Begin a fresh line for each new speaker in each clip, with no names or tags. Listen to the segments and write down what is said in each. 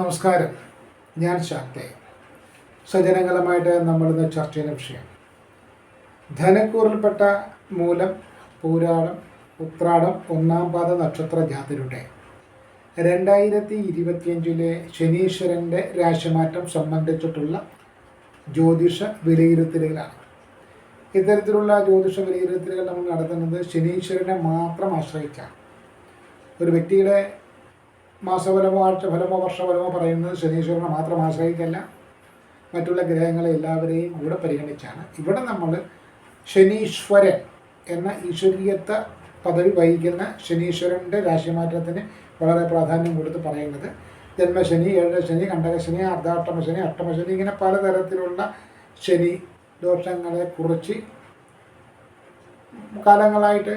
നമസ്കാരം. ഞാൻ ശാക്തെ. സജനങ്ങളുമായിട്ട് നമ്മളിന്ന് ചർച്ച ചെയ്യുന്ന വിഷയം. ധനക്കൂറിൽപ്പെട്ട മൂലം പൂരാടം ഉത്രാടം ഒന്നാം പാദ നക്ഷത്ര ജാതരുടെ. രണ്ടായിരത്തി ഇരുപത്തിയഞ്ചിലെ ശനീശ്വരന്റെ രാശിമാറ്റം സംബന്ധിച്ചിട്ടുള്ള ജ്യോതിഷ വിലയിരുത്തലുകളാണ്. ഇത്തരത്തിലുള്ള ജ്യോതിഷ വിലയിരുത്തലുകൾ നമ്മൾ നടത്തുന്നത് ശനീശ്വരനെ മാത്രം ആശ്രയിച്ചാണ്. ഒരു വ്യക്തിയുടെ മാസഫലമോ ആഴ്ചഫലമോ വർഷഫലമോ പറയുന്നത് ശനീശ്വരനെ മാത്രം ആശ്രയിക്കല്ല. മറ്റുള്ള ഗ്രഹങ്ങളെ എല്ലാവരെയും കൂടെ പരിഗണിച്ചാണ്. ഇവിടെ നമ്മൾ ശനീശ്വരൻ എന്ന ഈശ്വരീയത്വ പദവി വഹിക്കുന്ന ശനീശ്വരന്റെ രാശിമാറ്റത്തിന് വളരെ പ്രാധാന്യം കൊടുത്ത് പറയുന്നത്. ജന്മശനി ഏഴശനി കണ്ടകശനി അർദ്ധാഷ്ടമശനി അഷ്ടമശനി ഇങ്ങനെ പലതരത്തിലുള്ള ശനി ദോഷങ്ങളെ കുറിച്ച് കാലങ്ങളായിട്ട്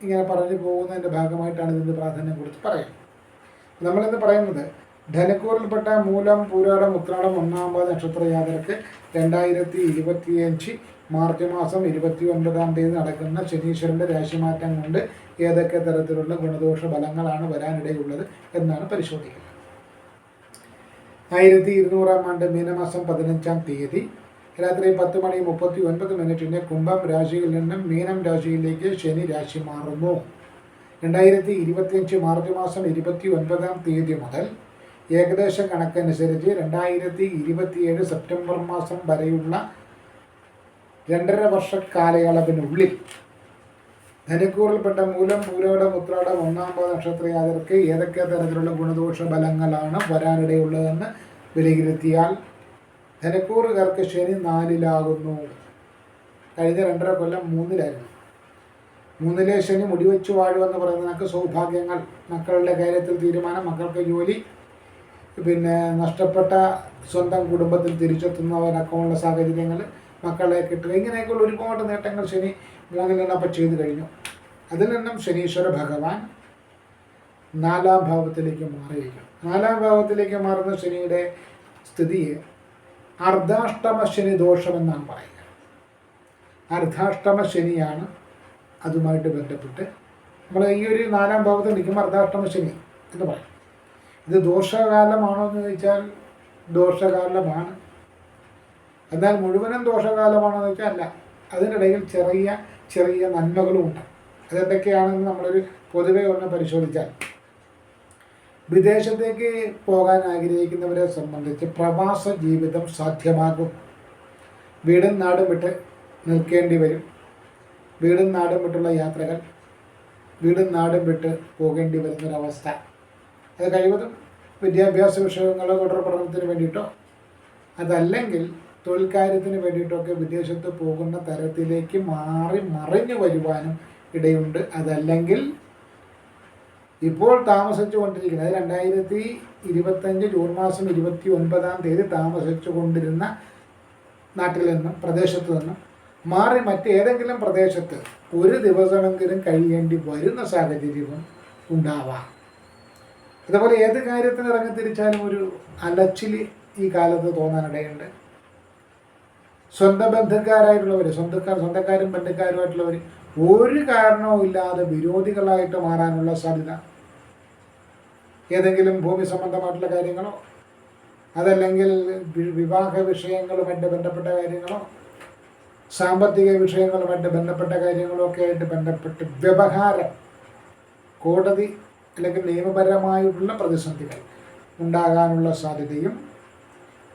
ഇങ്ങനെ പറഞ്ഞു പോകുന്നതിന്റെ ഭാഗമായിട്ടാണ് ഇതിന്റെ പ്രാധാന്യം കൊടുത്ത് പറയുന്നത്. നമ്മളിന്ന് പറയുന്നത് ധനക്കൂറിൽപ്പെട്ട മൂലം പൂരാടം ഉത്രാടം ഒന്നാമത് നക്ഷത്ര യാത്രയ്ക്ക് രണ്ടായിരത്തി ഇരുപത്തിയഞ്ച് മാർച്ച് മാസം ഇരുപത്തി ഒൻപതാം തീയതി നടക്കുന്ന ശനീശ്വരന്റെ രാശിമാറ്റം കൊണ്ട് ഏതൊക്കെ തരത്തിലുള്ള ഗുണദോഷ ഫലങ്ങളാണ് വരാനിടയുള്ളത് എന്നാണ് പരിശോധിക്കുന്നത്. ആയിരത്തി ഇരുന്നൂറാം ആണ്ട് മീനമാസം പതിനഞ്ചാം തീയതി. രാത്രി പത്ത് മണി മുപ്പത്തി ഒൻപത് മിനിറ്റിന് കുംഭം രാശിയിൽ നിന്നും മീനം രാശിയിലേക്ക് ശനി രാശി മാറുന്നു. രണ്ടായിരത്തി ഇരുപത്തിയഞ്ച് മാർച്ച് മാസം ഇരുപത്തി ഒൻപതാം തീയതി മുതൽ ഏകദേശ കണക്കനുസരിച്ച് രണ്ടായിരത്തി ഇരുപത്തിയേഴ് സെപ്റ്റംബർ മാസം വരെയുള്ള രണ്ടര വർഷ കാലയളവിനുള്ളിൽ ധനക്കൂറിൽപ്പെട്ട മൂലം പൂരോട മുത്രാട ഒന്നാമത് നക്ഷത്രയാതർക്ക് ഏതൊക്കെ തരത്തിലുള്ള ഗുണദോഷ ഫലങ്ങളാണ് വരാനിടയുള്ളതെന്ന് വിലയിരുത്തിയാൽ ധനക്കൂറുകാർക്ക് ശനി നാലിലാകുന്നു. കഴിഞ്ഞ രണ്ടര കൊല്ലം മൂന്നിലായിരുന്നു. മൂന്നിലെ ശനി മുടിവെച്ച് വാഴുമെന്ന് നിനക്ക് സൗഭാഗ്യങ്ങൾ മക്കളുടെ കാര്യത്തിൽ തീരുമാനം മക്കൾക്ക് ജോലി പിന്നെ നഷ്ടപ്പെട്ട സ്വന്തം കുടുംബത്തിൽ തിരിച്ചെത്തുന്നവരൊക്കെയുള്ള സാഹചര്യങ്ങൾ മക്കളെ കിട്ടുക ഇങ്ങനെയൊക്കെയുള്ള ഒരുപാട് നേട്ടങ്ങൾ ശനി മൂന്നിൽ നിന്നപ്പോൾ ചെയ്തു കഴിഞ്ഞു. അതിൽ നിന്നും ശനീശ്വര ഭഗവാൻ നാലാം ഭാവത്തിലേക്ക് മാറിയിരിക്കും നാലാം ഭാവത്തിലേക്ക് മാറുന്ന ശനിയുടെ സ്ഥിതിയെ അർദ്ധാഷ്ടമ ശനി ദോഷമെന്നാണ് പറയുക. അർദ്ധാഷ്ടമ ശനിയാണ് അതുമായിട്ട് ബന്ധപ്പെട്ട്. നമ്മൾ ഈ ഒരു നാലാം ഭാഗത്ത് നിൽക്കുമ്പോൾ അർദ്ധാഷ്ടമ ശനി എന്ന് പറയും. ഇത് ദോഷകാലമാണോ എന്ന് ചോദിച്ചാൽ ദോഷകാലമാണ്. എന്നാൽ മുഴുവനും ദോഷകാലമാണോ എന്ന് വെച്ചാൽ അല്ല. അതിനിടയിൽ ചെറിയ ചെറിയ നന്മകളും ഉണ്ട്. അതെന്തൊക്കെയാണെന്ന് നമ്മളൊരു പൊതുവെ ഒന്ന് പരിശോധിച്ചാൽ. വിദേശത്തേക്ക് പോകാൻ ആഗ്രഹിക്കുന്നവരെ സംബന്ധിച്ച് പ്രവാസ ജീവിതം സാധ്യമാകും. വീടും നാടും വിട്ട് നിൽക്കേണ്ടി വരും. വീടും നാടും വിട്ടുള്ള യാത്രകൾ വീടും നാടും വിട്ട് പോകേണ്ടി വരുന്നൊരവസ്ഥ. അത് കഴിവതും വിദ്യാഭ്യാസ വിഷയങ്ങളോ തുടർ പഠനത്തിന് വേണ്ടിയിട്ടോ അതല്ലെങ്കിൽ തൊഴിൽ കാര്യത്തിന് വേണ്ടിയിട്ടൊക്കെ വിദേശത്ത് പോകുന്ന തരത്തിലേക്ക് മാറി മറിഞ്ഞു വരുവാനും ഇടയുണ്ട്. അതല്ലെങ്കിൽ ഇപ്പോൾ താമസിച്ചു കൊണ്ടിരിക്കുന്നത് രണ്ടായിരത്തി ഇരുപത്തഞ്ച് ജൂൺ മാസം ഇരുപത്തി ഒൻപതാം തീയതി താമസിച്ചു കൊണ്ടിരുന്ന നാട്ടിൽ നിന്നും പ്രദേശത്തു നിന്നും മാറി മറ്റേതെങ്കിലും പ്രദേശത്ത് ഒരു ദിവസമെങ്കിലും കഴിയേണ്ടി വരുന്ന സാഹചര്യവും ഉണ്ടാവാം. അതുപോലെ ഏത് കാര്യത്തിന് ഇറങ്ങിത്തിരിച്ചാലും ഒരു അലച്ചിൽ ഈ കാലത്ത് തോന്നാനിടയുണ്ട്. സ്വന്തം ബന്ധുക്കാരായിട്ടുള്ളവർ സ്വന്തക്കാർ സ്വന്തക്കാരും ബന്ധുക്കാരുമായിട്ടുള്ളവർ ഒരു കാരണവും ഇല്ലാതെ വിരോധികളായിട്ട് മാറാനുള്ള സാധ്യത. ഏതെങ്കിലും ഭൂമി സംബന്ധമായിട്ടുള്ള കാര്യങ്ങളോ അതല്ലെങ്കിൽ വിവാഹ വിഷയങ്ങളുമായിട്ട് ബന്ധപ്പെട്ട കാര്യങ്ങളോ സാമ്പത്തിക വിഷയങ്ങളുമായിട്ട് ബന്ധപ്പെട്ട കാര്യങ്ങളൊക്കെ ആയിട്ട് ബന്ധപ്പെട്ട് വ്യവഹാരം കോടതി അല്ലെങ്കിൽ നിയമപരമായിട്ടുള്ള പ്രതിസന്ധികൾ ഉണ്ടാകാനുള്ള സാധ്യതയും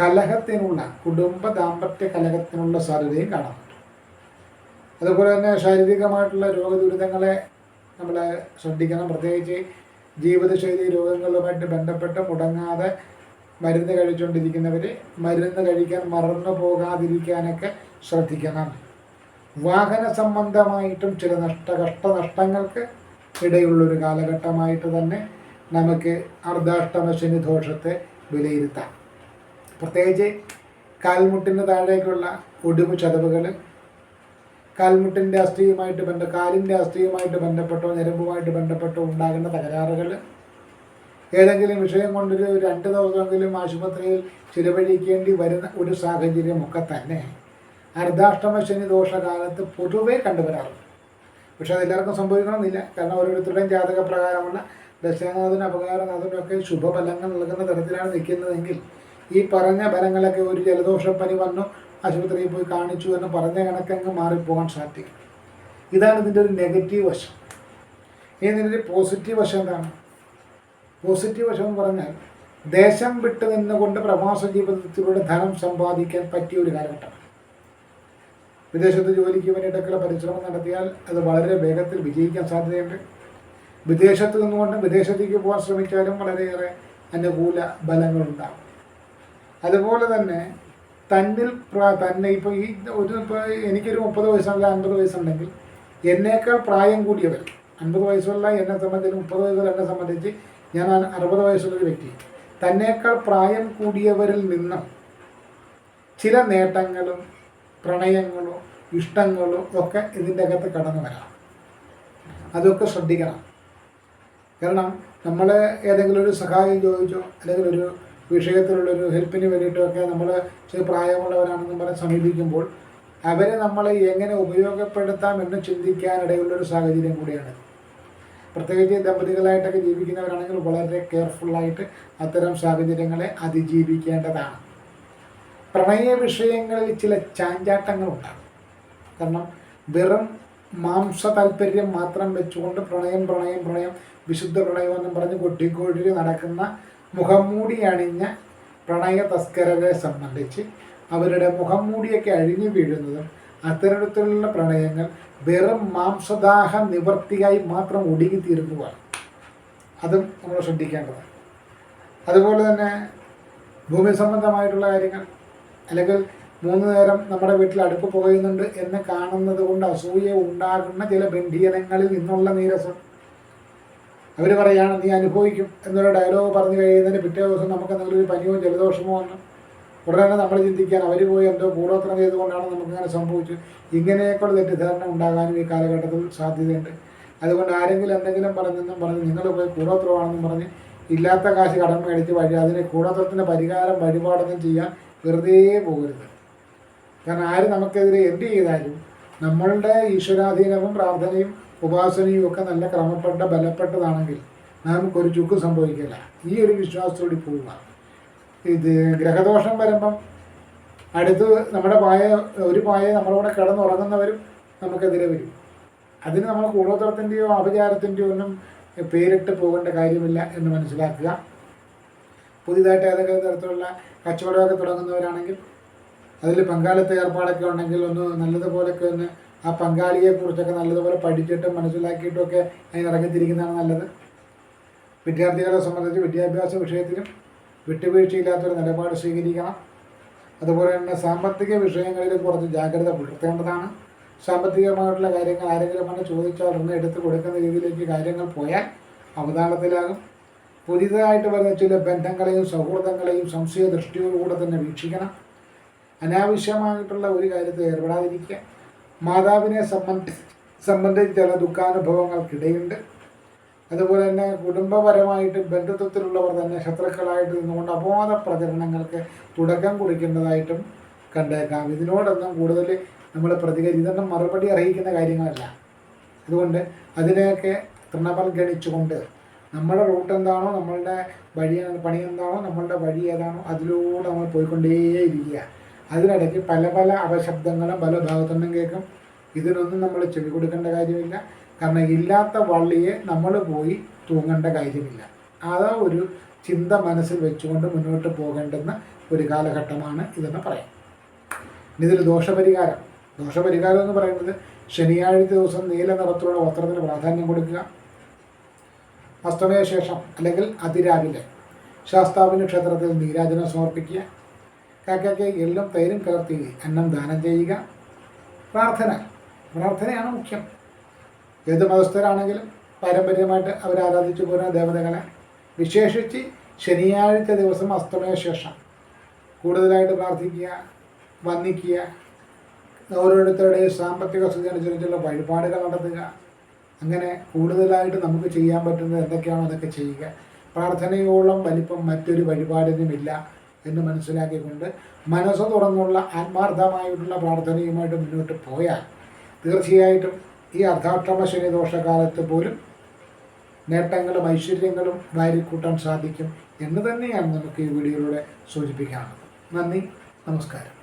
കലഹത്തിനുള്ള കുടുംബ ദാമ്പത്യ കലഹത്തിനുള്ള സാധ്യതയും കാണാറുണ്ട്. അതുപോലെ തന്നെ ശാരീരികമായിട്ടുള്ള രോഗദുരിതങ്ങളെ നമ്മൾ ശ്രദ്ധിക്കണം. പ്രത്യേകിച്ച് ജീവിതശൈലി രോഗങ്ങളുമായിട്ട് ബന്ധപ്പെട്ട് മുടങ്ങാതെ മരുന്ന് കഴിച്ചുകൊണ്ടിരിക്കുന്നവർ മരുന്ന് കഴിക്കാൻ മറന്നു പോകാതിരിക്കാനൊക്കെ ശ്രദ്ധിക്കണം. വാഹന സംബന്ധമായിട്ടും ചില നഷ്ട കഷ്ടനഷ്ടങ്ങൾക്ക് ഇടയുള്ളൊരു കാലഘട്ടമായിട്ട് തന്നെ നമുക്ക് അർദ്ധാഷ്ടമ ശനി ദോഷത്തെ വിലയിരുത്താം. പ്രത്യേകിച്ച് കാൽമുട്ടിന് താഴേക്കുള്ള ഒടിവ് ചതവുകൾ കാൽമുട്ടിന്റെ അസ്ഥിയുമായിട്ട് ബന്ധ കാലിന്റെ അസ്ഥിയുമായിട്ട് ബന്ധപ്പെട്ടോ ഞരമ്പുമായിട്ട് ബന്ധപ്പെട്ടോ ഉണ്ടാകുന്ന തകരാറുകൾ ഏതെങ്കിലും വിഷയം കൊണ്ടൊരു രണ്ട് ദിവസമെങ്കിലും ആശുപത്രിയിൽ ചിലവഴിക്കേണ്ടി വരുന്ന ഒരു സാഹചര്യമൊക്കെ തന്നെ. അർദ്ധാഷ്ടമ ശനി ദോഷകാലത്ത് പൊതുവെ കണ്ടുവരാറുണ്ട്. പക്ഷെ അതെല്ലാവർക്കും സംഭവിക്കണമെന്നില്ല. കാരണം ഓരോരുത്തരുടെയും ജാതക പ്രകാരമുള്ള ദശനാഥന അപകാരനാഥനൊക്കെ ശുഭഫലങ്ങൾ നൽകുന്ന തരത്തിലാണ് നിൽക്കുന്നതെങ്കിൽ ഈ പറഞ്ഞ ഫലങ്ങളൊക്കെ ഒരു ജലദോഷപ്പനി വന്നു ആശുപത്രിയിൽ പോയി കാണിച്ചു എന്ന് പറഞ്ഞ കണക്കങ്ങ് മാറിപ്പോകാൻ സാധിക്കും? ഇതാണ് ഇതിന്റെ ഒരു നെഗറ്റീവ് വശം. ഇനി ഇതിന്റെ പോസിറ്റീവ് വശം എന്താണ്? പോസിറ്റീവ് വശം പറഞ്ഞാൽ ദേശം വിട്ട് നിന്നുകൊണ്ട് പ്രവാസ ജീവിതത്തിലൂടെ ധനം സമ്പാദിക്കാൻ പറ്റിയ ഒരു കാലഘട്ടമാണ് വിദേശത്ത് ജോലിക്ക് വേണ്ടിയിട്ടൊക്കെ പരിശ്രമം നടത്തിയാൽ അത് വളരെ വേഗത്തിൽ വിജയിക്കാൻ സാധ്യതയുണ്ട്. വിദേശത്ത് നിന്നുകൊണ്ട് വിദേശത്തേക്ക് പോകാൻ ശ്രമിച്ചാലും വളരെയേറെ അനുകൂല ബലങ്ങളുണ്ടാകും അതുപോലെ തന്നെ തന്നിൽ തന്നെ ഇപ്പോൾ ഈ ഒരു ഇപ്പോൾ എനിക്കൊരു മുപ്പത് വയസ്സുള്ള അൻപത് വയസ്സുണ്ടെങ്കിൽ എന്നേക്കാൾ പ്രായം കൂടിയവർ അൻപത് വയസ്സുള്ള എന്നെ സംബന്ധിച്ച് മുപ്പത് വയസ്സുള്ള എന്നെ സംബന്ധിച്ച് ഞാൻ അറുപത് വയസ്സുള്ള ഒരു വ്യക്തി. തന്നെക്കാൾ പ്രായം കൂടിയവരിൽ നിന്നും ചില നേട്ടങ്ങളും പ്രണയങ്ങളോ ഇഷ്ടങ്ങളോ ഒക്കെ ഇതിന്റെ അകത്ത് കടന്നു വരാം. അതൊക്കെ ശ്രദ്ധിക്കണം. കാരണം നമ്മൾ ഏതെങ്കിലും ഒരു സഹായം ചോദിച്ചോ അല്ലെങ്കിൽ ഒരു വിഷയത്തിലുള്ളൊരു ഹെൽപ്പിന് വേണ്ടിയിട്ടൊക്കെ നമ്മൾ ചില പ്രായമുള്ളവരാണെന്ന് പറഞ്ഞ് സമീപിക്കുമ്പോൾ അവരെ നമ്മളെ എങ്ങനെ ഉപയോഗപ്പെടുത്താം എന്ന് ചിന്തിക്കാനിടയുള്ളൊരു സാഹചര്യം കൂടിയാണ്. പ്രത്യേകിച്ച് ദമ്പതികളായിട്ടൊക്കെ ജീവിക്കുന്നവരാണെങ്കിൽ വളരെ കെയർഫുള്ളായിട്ട് അത്തരം സാഹചര്യങ്ങളെ അതിജീവിക്കേണ്ടതാണ്. പ്രണയ വിഷയങ്ങളിൽ ചില ചാഞ്ചാട്ടങ്ങളുണ്ടാകും കാരണം വെറും മാംസ താല്പര്യം മാത്രം വെച്ചുകൊണ്ട് പ്രണയം പ്രണയം പ്രണയം വിശുദ്ധ പ്രണയം എന്നും പറഞ്ഞ് കൊട്ടിക്കോടി നടക്കുന്ന മുഖംമൂടി അണിഞ്ഞ പ്രണയ തസ്കരരെ സംബന്ധിച്ച് അവരുടെ മുഖംമൂടിയൊക്കെ അഴിഞ്ഞു വീഴുന്നതും അത്തരത്തിലുള്ള പ്രണയങ്ങൾ വെറും മാംസദാഹ നിവർത്തിയായി മാത്രം ഒടുങ്ങിത്തീരുന്നതാണ് അതും നമ്മൾ ശ്രദ്ധിക്കേണ്ടതാണ്. അതുപോലെ തന്നെ ഭൂമി സംബന്ധമായിട്ടുള്ള കാര്യങ്ങൾ അല്ലെങ്കിൽ മൂന്ന് നേരം നമ്മുടെ വീട്ടിൽ അടുപ്പ് പുകയുന്നുണ്ട് എന്ന് കാണുന്നത് കൊണ്ട് അസൂയ ഉണ്ടാകുന്ന ചില ബന്ധീനങ്ങളിൽ നിന്നുള്ള നീരസം. അവർ പറയാണ് നീ അനുഭവിക്കും എന്നൊരു ഡയലോഗ് പറഞ്ഞു കഴിയുന്നതിന് പിറ്റേ ദിവസം നമുക്ക് എന്തെങ്കിലും ഒരു പനിയോ ജലദോഷമോ വന്നു ഉടനെ നമ്മൾ ചിന്തിക്കാൻ അവർ പോയി എന്തോ കൂടോത്രം ചെയ്തുകൊണ്ടാണ് നമുക്കിങ്ങനെ സംഭവിച്ചു. ഇങ്ങനെയൊക്കെയുള്ള തെറ്റിദ്ധാരണ ഉണ്ടാകാനും ഈ കാലഘട്ടത്തിൽ സാധ്യതയുണ്ട്. അതുകൊണ്ട് ആരെങ്കിലും എന്തെങ്കിലും പറഞ്ഞെന്നും പറഞ്ഞ് നിങ്ങൾ പോയി കൂടോത്രമാണെന്നും പറഞ്ഞ് ഇല്ലാത്ത കാശ് കടം മേടിച്ച് വഴി അതിന് കൂടോത്രത്തിന്റെ പരിഹാരം വഴിപാടൊന്നും ചെയ്യാൻ വെറുതെ പോകരുത്. കാരണം ആര് നമുക്കെതിരെ എന്ത് ചെയ്താലും നമ്മളുടെ ഈശ്വരാധീനവും പ്രാർത്ഥനയും ഉപാസനയും ഒക്കെ നല്ല ക്രമപ്പെട്ട ബലപ്പെട്ടതാണെങ്കിൽ നമുക്കൊരു ചുക്ക് സംഭവിക്കില്ല. ഈ ഒരു വിശ്വാസത്തോടെ പോവുക. ഇത് ഗ്രഹദോഷം വരുമ്പം അടുത്ത് നമ്മുടെ പായ ഒരു പായ നമ്മളവിടെ കിടന്നുറങ്ങുന്നവരും നമുക്കെതിരെ വരും. അതിന് നമ്മൾ കൂടോത്രത്തിന്റെയോ ആഭിചാരത്തിന്റെയോ ഒന്നും പേരിട്ട് പോകേണ്ട കാര്യമില്ല എന്ന് മനസ്സിലാക്കുക. പുതിയതായിട്ട് ഏതെങ്കിലും തരത്തിലുള്ള കച്ചവടമൊക്കെ തുടങ്ങുന്നവരാണെങ്കിൽ അതിൽ പങ്കാളിത്ത ഏർപ്പാടൊക്കെ ഉണ്ടെങ്കിൽ ഒന്ന് നല്ലതുപോലൊക്കെ ഒന്ന് ആ പങ്കാളിയെക്കുറിച്ചൊക്കെ നല്ലതുപോലെ പഠിച്ചിട്ടും മനസ്സിലാക്കിയിട്ടും ഒക്കെ അതിനിറങ്ങിത്തിരിക്കുന്നതാണ് നല്ലത്. വിദ്യാർത്ഥികളെ സംബന്ധിച്ച് വിദ്യാഭ്യാസ വിഷയത്തിലും വിട്ടുവീഴ്ചയില്ലാത്തൊരു നിലപാട് സ്വീകരിക്കണം അതുപോലെ തന്നെ സാമ്പത്തിക വിഷയങ്ങളിൽ കുറച്ച് ജാഗ്രത പുലർത്തേണ്ടതാണ്. സാമ്പത്തികമായിട്ടുള്ള കാര്യങ്ങൾ ആരെങ്കിലും വന്ന് ചോദിച്ചാൽ ഉടനെ എടുത്തു കൊടുക്കുന്ന രീതിയിലേക്ക് കാര്യങ്ങൾ പോയാൽ അവതാളത്തിലാകും. പുതിയതായിട്ട് വരുന്ന ചില ബന്ധങ്ങളെയും സൗഹൃദങ്ങളെയും സംശയ ദൃഷ്ടിയോടുകൂടെ തന്നെ വീക്ഷിക്കണം. അനാവശ്യമായിട്ടുള്ള ഒരു കാര്യത്തിൽ ഏർപ്പെടാതിരിക്കുക. മാതാവിനെ സംബന്ധി സംബന്ധിച്ച് ചില ദുഃഖാനുഭവങ്ങൾക്കിടയുണ്ട്. അതുപോലെ തന്നെ കുടുംബപരമായിട്ട് ബന്ധുത്വത്തിലുള്ളവർ തന്നെ ശത്രുക്കളായിട്ട് നിന്നുകൊണ്ട് അപവാദ പ്രചരണങ്ങൾക്ക് തുടക്കം കുറിക്കേണ്ടതായിട്ടും കണ്ടേക്കാം. ഇതിനോടൊന്നും കൂടുതൽ നമ്മൾ പ്രതികരി ഇതൊന്നും മറുപടി അറിയിക്കുന്ന കാര്യങ്ങളല്ല. അതുകൊണ്ട് അതിനെയൊക്കെ തൃണവൽഗണിച്ചുകൊണ്ട് നമ്മുടെ റൂട്ട് എന്താണോ നമ്മളുടെ വഴി പണി എന്താണോ നമ്മളുടെ വഴി ഏതാണോ അതിലൂടെ നമ്മൾ പോയിക്കൊണ്ടേയിരിക്കുക. അതിനിടയ്ക്ക് പല പല അപശബ്ദങ്ങളും പല ഭാഗത്തുനിന്നും കേൾക്കും. ഇതിനൊന്നും നമ്മൾ ചെവി കൊടുക്കേണ്ട കാര്യമില്ല. കാരണം ഇല്ലാത്ത വള്ളിയെ നമ്മൾ പോയി തൂങ്ങേണ്ട കാര്യമില്ല. അതാ ഒരു ചിന്ത മനസ്സിൽ വെച്ചുകൊണ്ട് മുന്നോട്ട് പോകേണ്ടുന്ന ഒരു കാലഘട്ടമാണ് ഇതെന്ന് പറയാം. ഇതിൽ ദോഷപരിഹാരം. ദോഷപരിഹാരം എന്ന് പറയുന്നത് ശനിയാഴ്ച ദിവസം നീല നിറത്തിലുള്ള വസ്ത്രത്തിന് പ്രാധാന്യം കൊടുക്കുക. അസ്തമയ ശേഷം അല്ലെങ്കിൽ അതിരാവിലെ ശാസ്താവിന് ക്ഷേത്രത്തിൽ നീരാജനം സമർപ്പിക്കുക. കാക്കയ്ക്ക് എള്ളും തൈരും കലർത്തി അന്നം ദാനം ചെയ്യുക. പ്രാർത്ഥന. പ്രാർത്ഥനയാണ് മുഖ്യം. ഏത് മതസ്ഥരാണെങ്കിലും പാരമ്പര്യമായിട്ട് അവർ ആരാധിച്ചു പോരുന്ന ദേവതകളെ വിശേഷിച്ച് ശനിയാഴ്ച ദിവസം അസ്തമയ ശേഷം കൂടുതലായിട്ട് പ്രാർത്ഥിക്കുക വന്ദിക്കുക ഓരോരുത്തരുടെയും സാമ്പത്തിക സ്ഥിതി അനുസരിച്ചുള്ള വഴിപാടുകൾ നടത്തുക. അങ്ങനെ കൂടുതലായിട്ട് നമുക്ക് ചെയ്യാൻ പറ്റുന്നത് എന്തൊക്കെയാണോ അതൊക്കെ ചെയ്യുക. പ്രാർത്ഥനയോളം വലിപ്പം മറ്റൊരു വഴിപാടിനുമില്ല എന്ന് മനസ്സിലാക്കിക്കൊണ്ട് മനസ്സ് തുറന്നുള്ള ആത്മാർത്ഥമായിട്ടുള്ള പ്രാർത്ഥനയുമായിട്ട് മുന്നോട്ട് പോയാൽ തീർച്ചയായിട്ടും ഈ അർദ്ധാഷ്ടമ ശനി ദോഷകാലത്ത് പോലും നേട്ടങ്ങളും ഐശ്വര്യങ്ങളും വാരിക്കൂട്ടാൻ സാധിക്കും എന്ന് തന്നെയാണ് നമുക്ക് ഈ വീഡിയോയിലൂടെ സൂചിപ്പിക്കാനുള്ളത്. നന്ദി നമസ്കാരം.